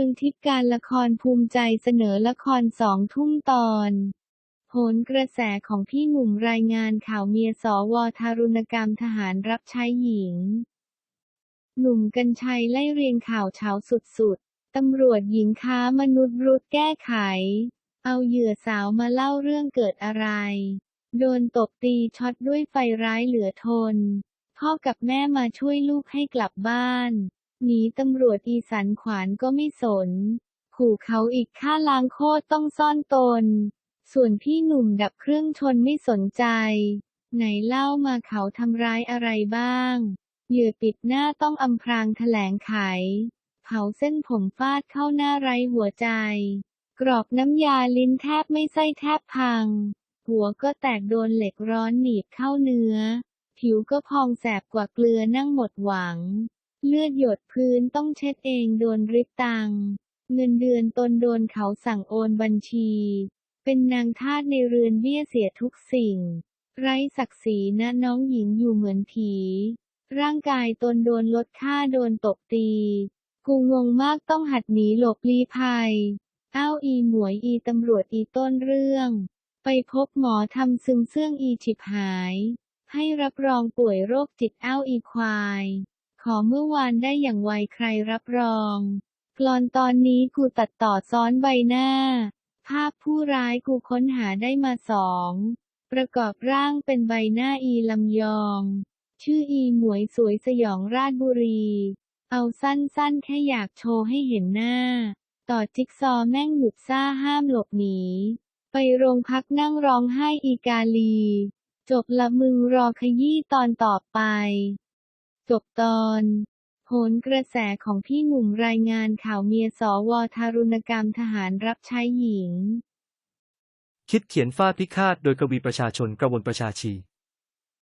มืองทิพย์การละครภูมิใจเสนอละครสองทุ่มตอนโหนกระแสของพี่หนุ่มรายงานข่าวเมียสวทารุณกรรมทหารรับใช้หญิง หนุ่มกัญชัยไล่เรียงข่าวเช้าสุดๆ ตำรวจหญิงค้ามนุษย์รุดแก้ไข เอาเหยื่อสาวมาเล่าเรื่องเกิดอะไร โดนตบตีช็อตด้วยไฟร้ายเหลือทน พ่อกับแม่มาช่วยลูกให้กลับบ้าน หนีตำรวจอีสันขวานก็ไม่สน ขู่เขาอีกค่าล้างโคตรต้องซ่อนตน ส่วนพี่หนุ่มดับเครื่องชนไม่สนใจ ไหนเล่ามาเขาทำร้ายอะไรบ้าง เหยื่อปิดหน้าต้องอำพรางแถลงไข เผาเส้นผมฟาดเข้าหน้าไรหัวใจ กรอกน้ำยาลิ้นแทบไม่ไส้แทบพัง หัวก็แตกโดนเหล็กร้อนหนีบเข้าเนื้อ ผิวก็พองแสบกว่าเกลือนั่งหมดหวัง เลือดหยดพื้นต้องเช็ดเองโดนริบตัง เงินเดือนตนโดนเขาสั่งโอนบัญชี เป็นนางทาสในเรือนเบี้ยเสียทุกสิ่ง ไร้ศักดิ์ศรีนะน้องหญิงอยู่เหมือนผี ร่างกายตนโดนลดค่าโดนตบตี กูงงมากต้องหัดหนีหลบลี้ภัย อ้าวอีหมวยอีตำรวจอีต้นเรื่อง ไปพบหมอทำซึมเสื่องอีฉิบหาย ให้รับรองป่วยโรคจิตอ้าวอีควาย อเมื่อวานได้อย่างไวใครรับรองกลอนตอนนี้กูตัดต่อซ้อนใบหน้า ภาพผู้ร้ายกูค้นหาได้มาสอง ประกอบร่างเป็นใบหน้าอีลำยอง ชื่ออีหมวยสวยสยองราชบุรี เอาสั้นๆแค่อยากโชว์ให้เห็นหน้า ต่อจิ๊กซอว์แม่งหยุดซ่าห้ามหลบหนี ไปโรงพักนั่งร้องไห้อีกาลี จบละมึงรอขยี้ตอนต่อไป จบตอนโหนกระแสของพี่หนุ่มรายงานข่าวเมียสวทารุณกรรมทหารรับใช้หญิง คิดเขียนฟาดพิฆาตโดยกวีประชาชนกระวนประชาชี